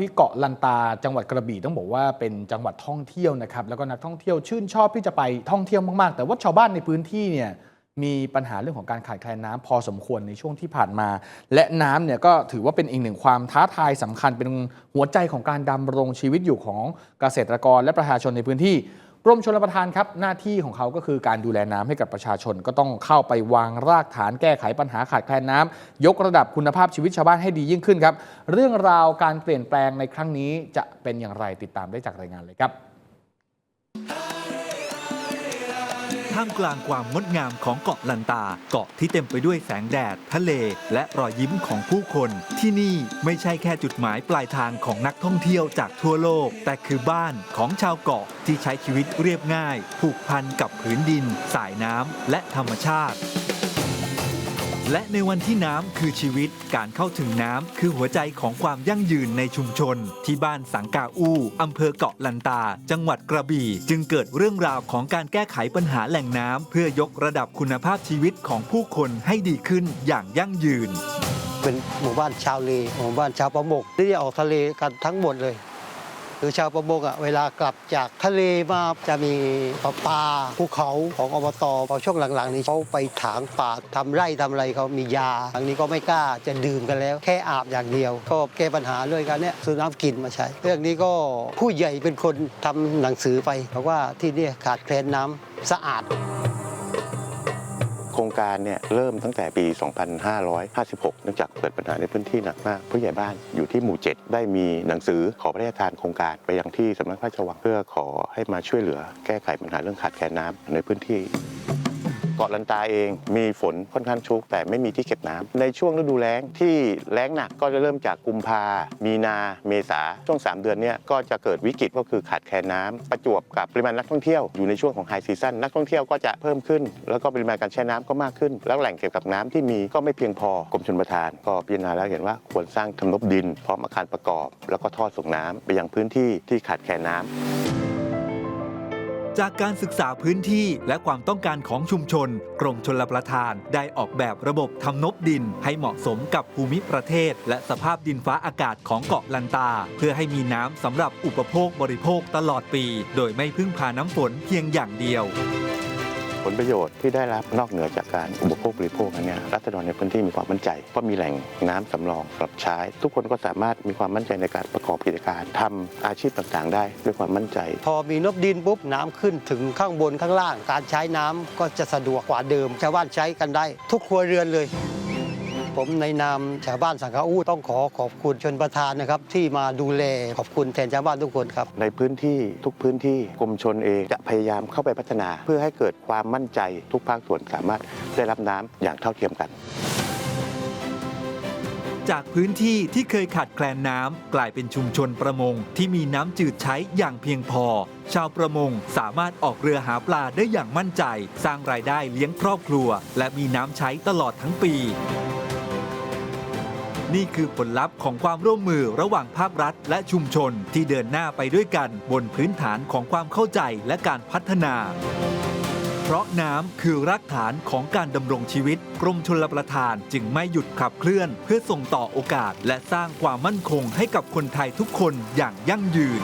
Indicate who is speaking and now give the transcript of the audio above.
Speaker 1: ที่เกาะลันตาจังหวัดกระบี่ต้องบอกว่าเป็นจังหวัดท่องเที่ยวนะครับแล้วก็นักท่องเที่ยวชื่นชอบที่จะไปท่องเที่ยวมากๆ แต่ว่าชาวบ้านในพื้นที่เนี่ยมีปัญหาเรื่องของการขาดแคลนน้ำพอสมควรในช่วงที่ผ่านมา และน้ำเนี่ยก็ถือว่าเป็นอีกหนึ่งความท้าทายสำคัญเป็นหัวใจของการดำรงชีวิตอยู่ของเกษตรกรและประชาชนในพื้นที่ กรมชลประทานครับหน้าที่ของเขาก็คือการดูแลน้ำให้กับประชาชน ก็ต้องเข้าไปวางรากฐานแก้ไขปัญหาขาดแคลนน้ำยกระดับคุณภาพชีวิตชาวบ้านให้ดียิ่งขึ้นครับ เรื่องราวการเปลี่ยนแปลงในครั้งนี้จะเป็นอย่างไรติดตามได้จากรายงานเลยครับ
Speaker 2: ท่ามกลางความงดงามของเกาะลันตา เกาะที่เต็มไปด้วยแสงแดด ทะเล และรอยยิ้มของผู้คน ที่นี่ไม่ใช่แค่จุดหมายปลายทางของนักท่องเที่ยวจากทั่วโลก แต่คือบ้านของชาวเกาะที่ใช้ชีวิตเรียบง่าย ผูกพันกับผืนดิน สายน้ำและธรรมชาติ และในวันที่น้ำคือชีวิต การเข้าถึงน้ำคือหัวใจของความยั่งยืนในชุมชน ที่บ้านสังกาอู้อำเภอเกาะลันตา จังหวัดกระบี่ จึงเกิดเรื่องราวของการแก้ไขปัญหาแหล่งน้ำเพื่อยกระดับคุณภาพชีวิตของผู้คนให้ดีขึ้นอย่างยั่งยืน
Speaker 3: เป็นหมู่บ้านชาวเลหมู่บ้านชาวประมงที่จะออกทะเลกันทั้งหมดเลย รือชาวประมงอะเวลากลับจากทะเลมาจะมีปลาปลาภูเขาของอบตพอช่วงหลังๆ นี้เขาไปถางป่าทำไร่ทำอะไรเขามียาทางนี้ก็ไม่กล้าจะดื่มกันแล้ว แค่อาบอย่างเดียว ก็แก้ปัญหาเรื่องการเนี้ยซื้อน้ำกินมาใช้ เรื่องนี้ก็ผู้ใหญ่เป็นคนทำหนังสือไปเพราะว่าที่นี่ขาดแคลนน้ำสะอาด
Speaker 4: โครงการเนี่ยเริ่มตั้งแต่ปี 2556 เนื่องจากเกิดปัญหาในพื้นที่หนักมาก ผู้ใหญ่บ้านอยู่ที่หมู่ 7 ได้มีหนังสือขอพระราชทานโครงการไปยังที่สำนักพระราชวังเพื่อขอให้มาช่วยเหลือแก้ไขปัญหาเรื่องขาดแคลนน้ำในพื้นที่าะลันตาเอง มีฝนค่อนข้างชุก แต่ไม่มีที่เก็บน้ำในช่วงฤดูแล้งที่แล้งหนักก็จะเริ่มจากกุมภา มีนา เมษาช่วง 3 เดือนเนี้ยก็จะเกิดวิกฤตก็คือขาดแคลนน้ำประจวบกับปริมาณนักท่องเที่ยวอยู่ในช่วงของไฮซีซั่นนักท่องเที่ยวก็จะเพิ่มขึ้น แล้วก็ปริมาณการใช้น้ำก็มากขึ้น แล้วแหล่งเก็บกับน้ำที่มีก็ไม่เพียงพอกรมชลประทาน ก็พิจารณาแล้วเห็นว่าควรสร้างทำนบดินพร้อมอาคารประกอบ แล้วก็ท่อส่งน้ำไปยังพื้นที่ที่ขาดแคลนน้ำ
Speaker 2: จากการศึกษาพื้นที่และความต้องการของชุมชน กรมชลประทานได้ออกแบบระบบทำนบดิน ให้เหมาะสมกับภูมิประเทศ และสภาพดินฟ้าอากาศของเกาะลันตา เพื่อให้มีน้ำสำหรับอุปโภคบริโภคตลอดปี โดยไม่พึ่งพาน้ำฝนเพียงอย่างเดียว
Speaker 4: ผลประโยชน์ที่ได้รับนอกเหนือจากการอุปโภคบริโภคอันเนี้ยรัฐดรในพื้นที่มีความมั่นใจเพรามีแหล่งน้ำสำรองปรับใช้ ทุกคนก็สามารถมีความมั่นใจในการประกอบกิจการทำอาชีพต่างๆ ได้ด้วยความมั่นใจ
Speaker 3: พอมีนบดินปุ๊บน้ำขึ้นถึงข้างบนข้างล่าง การใช้น้ำก็จะสะดวกกว่าเดิมชาวบ้านใช้กันได้ ทุกครัวเรือนเลย ผมในนามชาวบ้านสังฆอู้ต้องขอขอบคุณชนประธานนะครับ ที่มาดูแลขอบคุณแทนชาวบ้านทุกคนครับ
Speaker 4: ในพื้นที่ทุกพื้นที่กรมชนเองจะพยายามเข้าไปพัฒนา เพื่อให้เกิดความมั่นใจทุกภาคส่วนสามารถได้รับน้ำอย่างเท่าเทียมกัน
Speaker 2: จากพื้นที่ที่เคยขาดแคลนน้ำกลายเป็นชุมชนประมงที่มีน้ำจืดใช้อย่างเพียงพอ ชาวประมงสามารถออกเรือหาปลาได้อย่างมั่นใจ สร้างรายได้เลี้ยงครอบครัว และมีน้ำใช้ตลอดทั้งปี นี่คือผลลัพธ์ของความร่วมมือระหว่างภาครัฐ และชุมชนที่เดินหน้าไปด้วยกันบนพื้นฐานของความเข้าใจและการพัฒนา เพราะน้ำคือรากฐานของการดำรงชีวิต กรมชลประทานจึงไม่หยุดขับเคลื่อน เพื่อส่งต่อโอกาส และสร้างความมั่นคงให้กับคนไทยทุกคนอย่างยั่งยืน